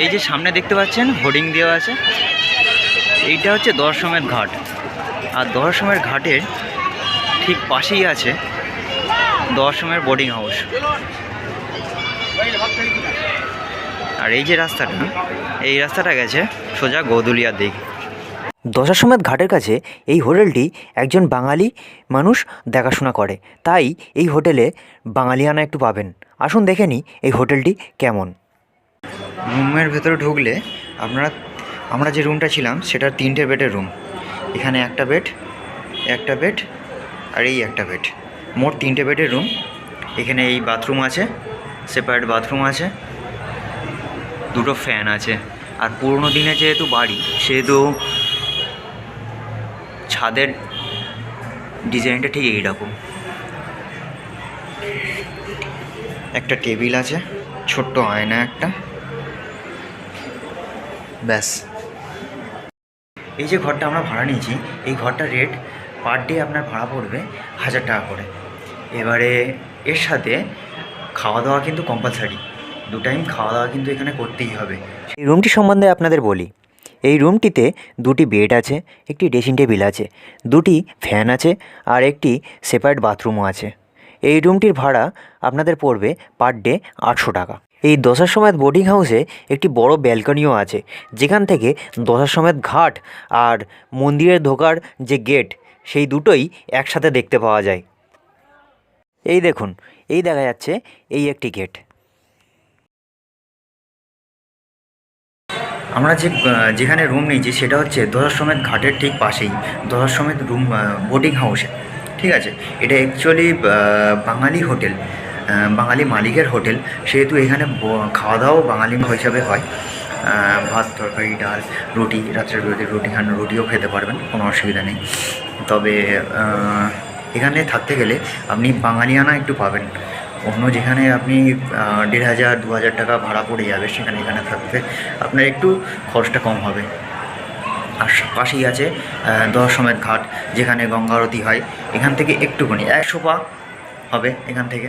এই যে সামনে দেখতে পাচ্ছেন, হোর্ডিং দেওয়া আছে। এইটা হচ্ছে দশমের ঘাট। আর দশমের ঘাটের ঠিক পাশেই আছে দশমের বোর্ডিং হাউস আর এই যে রাস্তাটা, এই রাস্তাটা গেছে সোজা গৌদুলিয়ার দিক। দশাশ্বমেধ ঘাটের কাছে এই হোটেলটি একজন বাঙালি মানুষ দেখাশোনা করে। তাই এই হোটেলে বাঙালিয়ানা একটু পাবেন। আসুন দেখে নিই এই হোটেলটি কেমন। রুমের ভেতরে ঢুকলে আপনারা, আমরা যে রুমটা ছিলাম সেটার তিনটে বেডের রুম। এখানে একটা বেড একটা বেড আর এই একটা বেড। মোট তিনটে বেডের রুম। এখানে এই বাথরুম আছে, সেপারেট বাথরুম আছে, দুটো ফ্যান আছে। আর পুরোনো দিনে যেহেতু বাড়ি, সেহেতু ছাদের ডিজাইনটা ঠিক এইরকম। একটা টেবিল আছে, ছোট্ট আয়না একটা। ব্যাস। এই যে ঘরটা আমরা ভাড়া নিয়েছি এই ঘরটার রেট পার ডে আপনার ভাড়া পড়বে হাজার টাকা করে। এবারে এর সাথে খাওয়া দাওয়া কিন্তু কম্পালসারি দু টাইম খাওয়া দাওয়া কিন্তু এখানে করতেই হবে। এই রুমটি সম্বন্ধে আপনাদের বলি এই রুমটিতে দুটি বেড আছে একটি ড্রেসিং টেবিল আছে দুটি ফ্যান আছে আর একটি সেপারেট বাথরুমও আছে। এই রুমটির ভাড়া আপনাদের পড়বে পার ডে আটশো টাকা। এই দশার সমেত বোর্ডিং হাউসে একটি বড় ব্যালকনিও আছে, যেখান থেকে দশার সমেত ঘাট আর মন্দিরের ঢোকার যে গেট, সেই দুটোই একসাথে দেখতে পাওয়া যায়। এই দেখুন, এই দেখা যাচ্ছে এই একটি গেট। আমরা যে যেখানে রুম নিয়েছি, সেটা হচ্ছে দশার সমেত ঘাটের ঠিক পাশেই দশার সমেত রুম বোর্ডিং হাউসে ঠিক আছে? এটা অ্যাকচুয়ালি বাঙালি হোটেল বাঙালি মালিকের হোটেল। সেহেতু এখানে খাওয়া দাওয়াও বাঙালি হিসাবে হয়। ভাত তরকারি ডাল রুটি রাত্রের রুটি রুটি খান রুটিও খেতে পারবেন কোনো অসুবিধা নেই। তবে এখানে থাকতে গেলে আপনি বাঙালিয়ানা একটু পাবেন। অন্য যেখানে আপনি দেড় হাজার দু হাজার টাকা ভাড়া পড়ে যাবে সেখানে এখানে থাকতে আপনার একটু খরচটা কম হবে। আর পাশেই আছে আহ, দশ সমেত ঘাট যেখানে গঙ্গারতি হয়। এখান থেকে একটুখানি একশো পা হবে এখান থেকে।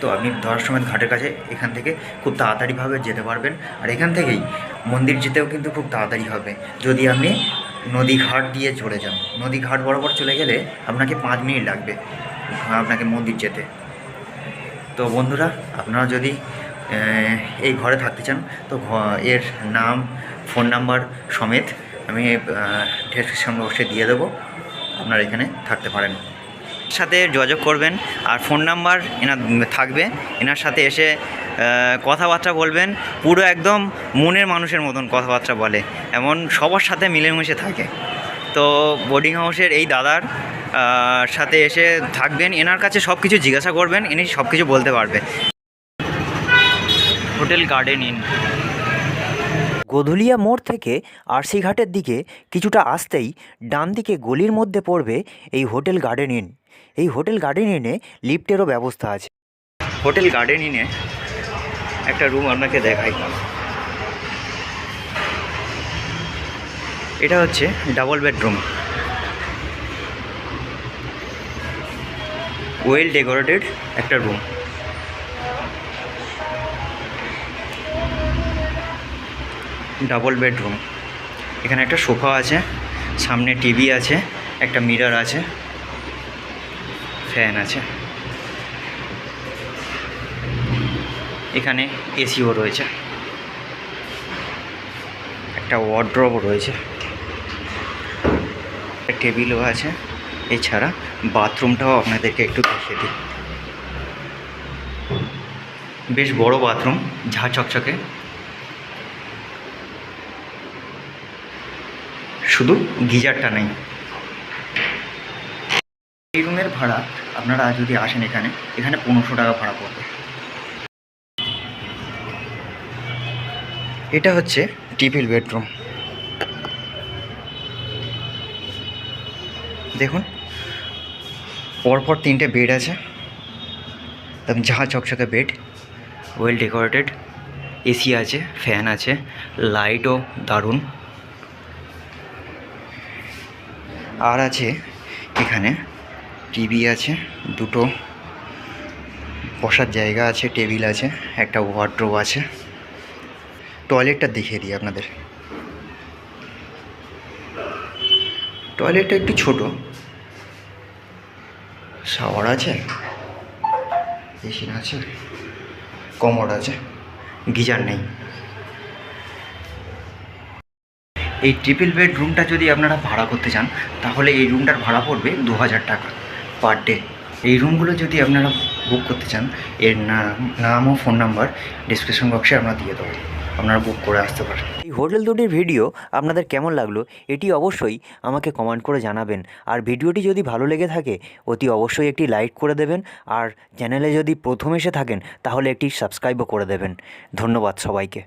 তো আপনি দশ সমেত ঘাটের কাছে এখান থেকে খুব তাড়াতাড়িভাবে যেতে পারবেন। আর এখান থেকেই মন্দির যেতেও কিন্তু খুব তাড়াতাড়ি হবে। যদি আপনি নদী ঘাট দিয়ে চলে যান, নদী ঘাট বরাবর চলে গেলে আপনাকে পাঁচ মিনিট লাগবে আপনাকে মন্দির যেতে। তো বন্ধুরা, আপনারা যদি এই ঘরে থাকতে চান, তো এর নাম, ফোন নাম্বার সমেত আমি ডেসক্রিপশন বক্সে দিয়ে দেবো। আপনারা এখানে থাকতে পারেন। সাথে যোগাযোগ করবেন আর ফোন নাম্বার এনার থাকবে। এনার সাথে এসে কথাবার্তা বলবেন। পুরো একদম মনের মানুষের মতন কথাবার্তা বলে। এমন সবার সাথে মিলেমিশে থাকে। তো বোর্ডিং হাউসের এই দাদার সাথে এসে থাকবেন। এনার কাছে সব কিছু জিজ্ঞাসা করবেন। ইনি সব কিছু বলতে পারবে। Hotel garden. ইন গোধুলিয়া মোড় থেকে আরসি ঘাটের দিকে কিছুটা আসতেই ডান দিকে গলির মধ্যে পড়বে এই হোটেল গার্ডেন। ইন এই হোটেল গার্ডেন ইনে লিফটেরও ব্যবস্থা আছে। হোটেল গার্ডেন ইনে একটা রুম আপনাকে দেখাই। এটা হচ্ছে ডাবল বেডরুম। ওয়েল ডেকোরেটেড একটা রুম। Double bedroom. এখানে একটা সোফা আছে, সামনে টিভি আছে, একটা মিরার আছে। ফ্যান আছে। এখানে এসিও রয়েছে। একটা ওয়ার্ড্রবও রয়েছে। একটা টেবিলও আছে। এছাড়া বাথরুমটাও আপনাদেরকে একটু দেখিয়ে দিই। বেশ বড় বাথরুম ঝা চকচকে। শুধু গিজারটা নেই। এই রুমের ভাড়া আপনারা যদি আসেন এখানে এখানে পনেরোশো টাকা ভাড়া পড়বে। এটা হচ্ছে টিপিল বেডরুম। দেখুন, পরপর তিনটে বেড আছে। একদম ঝাঁ চকচকে বেড ওয়েল ডেকোরেটেড এসি আছে ফ্যান আছে লাইটও দারুণ। আর আছে এখানে টিভি আছে, দুটো বসার জায়গা আছে, টেবিল আছে, একটা ওয়ার্ড্রোব আছে। টয়লেটটা দেখিয়ে দিই আপনাদের। টয়লেটটা একটু ছোট। শাওয়ার আছে বেসিন আছে, কমোড আছে, গিজার নেই। এই ট্রিপল বেড রুমটা যদি আপনারা ভাড়া করতে চান, তাহলে এই রুমটার ভাড়া পড়বে দু হাজার টাকা। পার ডে এই রুমগুলো যদি আপনারা বুক করতে চান, এর নাম নাম ও ফোন নাম্বার ডিসক্রিপশন বক্সে আমরা দিয়ে দেবো। আপনারা বুক করে আসতে পারেন। এই হোটেল দুটির ভিডিও আপনাদের কেমন লাগল, এটি অবশ্যই আমাকে কমেন্ট করে জানাবেন। আর ভিডিওটি যদি ভালো লেগে থাকে, অতি অবশ্যই একটি লাইক করে দেবেন। আর চ্যানেলে যদি প্রথম এসে থাকেন, তাহলে একটি সাবস্ক্রাইবও করে দেবেন। ধন্যবাদ সবাইকে।